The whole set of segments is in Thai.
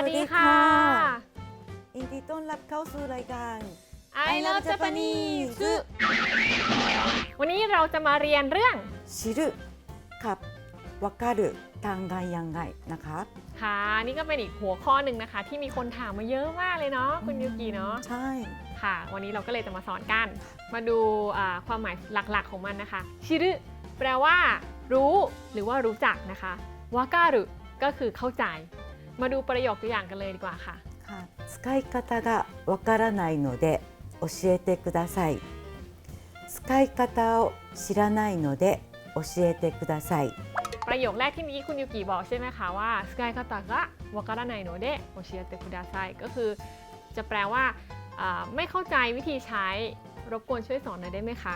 วัสดีค่ะอินดีต้อนรับเข้าสู่รายการ I love Japanese วันนี้เราจะมาเรียนเรื่องชิรุกับวากาดุทางไงยังไงนะคะค่ะนี่ก็เป็นอีกหัวข้อหนึ่งนะคะ ที่มีคนถามมาเยอะมากเลยเนาะคุณยูกิเนาะใช่ค่ะ วันนี้เราก็เลยจะมาสอนกัน มาดูความหมายหลักๆของมันนะคะชิรุแปลว่า รู้ หรือว่ารู้จักนะคะวากาดุก็คือเข้าใจ มาดูประโยคตัวอย่างกันเลยดีกว่าค่ะ ค่ะ使い方がわからないので教えてください使い方を知らないので教えてください ประโยคแรกที่เมื่อกี้คุณยูกิบอกใช่ไหมคะว่าสกายคาตากะวาการาไนโนเดโอเชียเตคุดาไซก็คือจะแปลว่าอ่าไม่เข้าใจวิธีใช้รบกวนช่วยสอนหน่อยได้ไหมคะ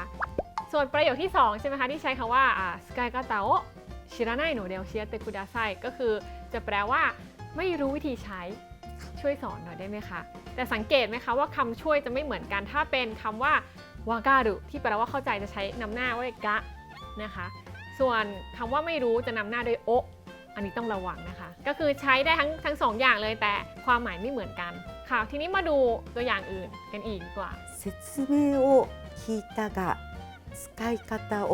ส่วนประโยคที่ 2 ใช่ไหมคะที่ใช้คำว่าสกายคาตาโอชิราไนโนเดโอเชียเตคุดาไซก็คือจะแปลว่า ไม่รู้วิธีใช้ช่วยสอนหน่อยได้ไหมคะ แต่สังเกตไหมคะว่าคำช่วยจะไม่เหมือนกันถ้าเป็นคำว่าวาการุที่แปลว่าเข้าใจจะใช้นำหน้าว่ากะนะคะ ส่วนคำว่าไม่รู้จะนำหน้าด้วยโอะอันนี้ต้องระวังนะคะ ก็คือใช้ได้ทั้งทั้งสองอย่างเลยแต่ความหมายไม่เหมือนกัน ค่ะ ทีนี้มาดูตัวอย่างอื่นกันอีกดีกว่า 説明を聞いたが使い方を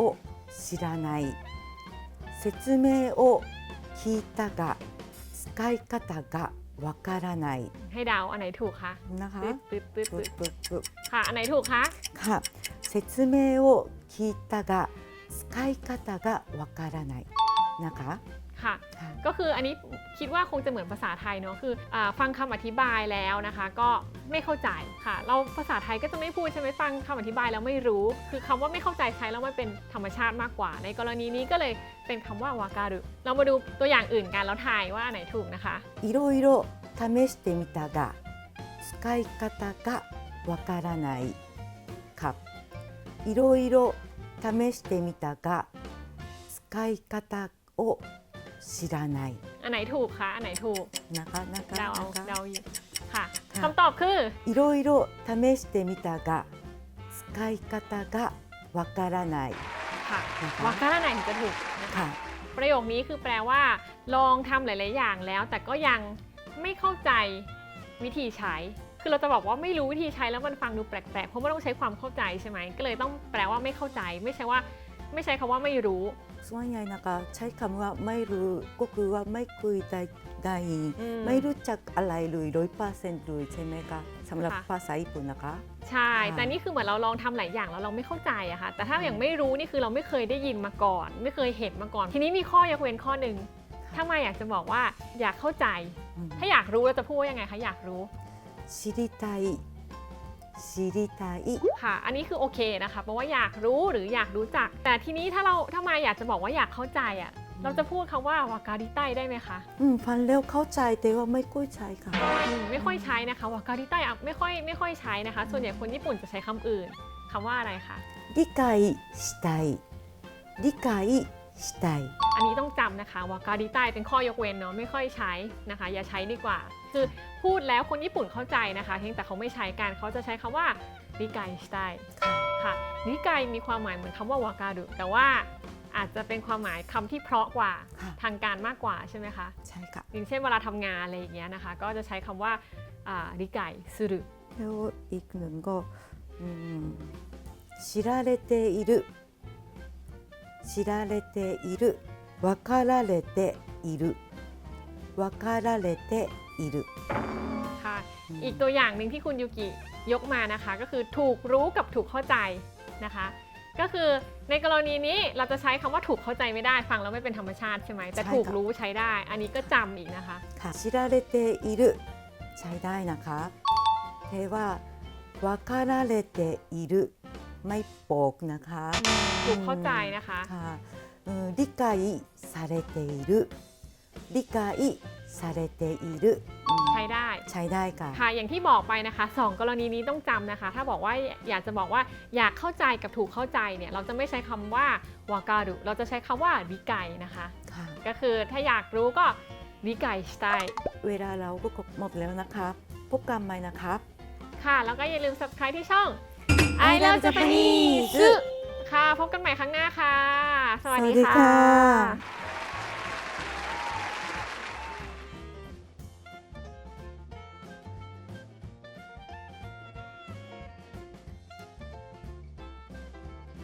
知らない説明を聞いたが 使い方がわからない ให้เดาอันไหนถูกคะ นะคะ ตึ๊ดตึ๊ดตึ๊ด ปึ๊ ตึ๊ บ ด ปึ๊บปึ๊บ ค่ะ อันไหนถูกคะ ค่ะ説明を聞いたが使い方がわからないนะคะ ค่ะ ค่ะ ก็คืออันนี้คิดว่าคงจะเหมือนภาษาไทยเนาะคืออาฟังคำอธิบายแล้วนะคะ ก็ไม่เข้าใจค่ะ เราภาษาไทยก็จะไม่พูดใช่ไหมฟังคำอธิบายแล้วไม่รู้ คือคำว่าไม่เข้าใจใช้แล้วมันเป็นธรรมชาติมากกว่า ในกรณีนี้ก็เลยเป็นคำว่าวาการุเรามาดูตัวอย่างอื่นกันแล้วทายว่าอันไหนถูกนะคะ いろいろ試してみたが使い方がわからないかいろいろ試してみたが使い方を 知らない อันไหนถูกคะอันไหนถูก なかなか เดาเอา な เดา か อยู่ค่ะ ค่ะ คำตอบคือ いろいろ試してみたが使い方がわからない ค่ะ นะ วา คะ การาไหนถึงจะถูกนะคะ ค่ะ ประโยคนี้คือแปลว่า ลองทำหลาย ๆ อย่างแล้ว แต่ก็ยังไม่เข้าใจวิธีใช้ คือเราจะบอกว่าไม่รู้วิธีใช้แล้วมันฟังดูแปลก ๆ เพราะมันต้องใช้ความเข้าใจใช่ไหม ก็เลยต้องแปลว่าไม่เข้าใจ ไม่ใช่ว่า ไม่ใช้คำว่าไม่รู้ ส่วนใหญ่นะคะใช้คำว่าไม่รู้ก็คือว่าไม่คุยได้ได้ อืม ไม่รู้จักอะไรเลยร้อยเปอร์เซ็นต์เลยใช่ไหมคะสำหรับ ค่ะ ภาษาญี่ปุ่นนะคะ ใช่ ค่ะ แต่นี่คือเหมือนเราลองทำหลายอย่างแล้วเราไม่เข้าใจอะค่ะ แต่ถ้าอย่างไม่รู้นี่คือเราไม่เคยได้ยินมาก่อน ไม่เคยเห็นมาก่อน ทีนี้มีข้อยกเว้นข้อหนึ่งถ้ามาอยากจะบอกว่าอยากเข้าใจ อืม ถ้าอยากรู้เราจะพูดว่ายังไงคะอยากรู้ 知りたい 知りたい ค่ะ อันนี้คือโอเคนะคะเพราะว่าอยากรู้หรืออยากรู้จัก แต่ทีนี้ถ้าเราถ้ามาอยากจะบอกว่าอยากเข้าใจอะเราจะพูดคำว่าวาการิไตได้ไหมคะ อืมฟังแล้วเข้าใจแต่ว่าไม่ค่อยใช้ค่ะ อืมไม่ค่อยใช้นะคะวาการิไตอะไม่ค่อยไม่ค่อยใช้นะคะ ส่วนใหญ่คนญี่ปุ่นจะใช้คำอื่นคำว่าอะไรคะ 理解したい理解 したい อันนี้ต้องจำนะคะวาการิไตเป็นข้อยกเว้นเนาะไม่ค่อยใช้นะคะ อย่าใช้ดีกว่า คือพูดแล้วคนญี่ปุ่นเข้าใจนะคะเพียงแต่เขาไม่ใช้กันเขาจะใช้คำว่าริไกสไตค่ะริไกมีความหมายเหมือนคำว่าวาการุแต่ว่าอาจจะเป็นความหมายคำที่เพราะกว่า ค่ะ ทางการมากกว่าใช่ไหมคะ ใช่ค่ะ อย่างเช่นเวลาทำงานอะไรอย่างเงี้ยนะคะ ก็จะใช้คำว่าริไกสุรุ แล้วอีกหนึ่งก็อืม知られている 知られている分かられている分かられている ค่ะ อีกตัวอย่างหนึ่งที่คุณยูกิยกมานะคะ ก็คือถูกรู้กับถูกเข้าใจนะคะ ก็คือในกรณีนี้เราจะใช้คำว่าถูกเข้าใจไม่ได้ฟังแล้วไม่เป็นธรรมชาติใช่ไหมแต่ ใช่ค่ะ ถูกรู้ใช้ได้ อันนี้ก็จำอีกนะคะ ค่ะ知られているใช้ได้นะคะแต่ว่า分かられている ไม่บอกนะคะ ถูกเข้าใจนะคะ ค่ะเอ่อ理解されている理解されているอืม ใช้ได้ ใช้ได้ค่ะ ค่ะอย่างที่บอกไปนะคะสองกรณีนี้ต้องจำนะคะ ถ้าบอกว่าอยากจะบอกว่าอยากเข้าใจกับถูกเข้าใจเนี่ยเราจะไม่ใช้คำว่าวาการุเราจะใช้คำว่าริไกนะคะ ค่ะ ก็คือถ้าอยากรู้ก็ริไกสไต เวลาเราก็ครบหมดแล้วนะคะพบกันใหม่นะครับ ค่ะ แล้วก็อย่าลืม subscribe ที่ช่อง I love Japanese ค่ะพบกันใหม่ครั้งหน้าค่ะ สวัสดีสวัสดีค่ค่ะะ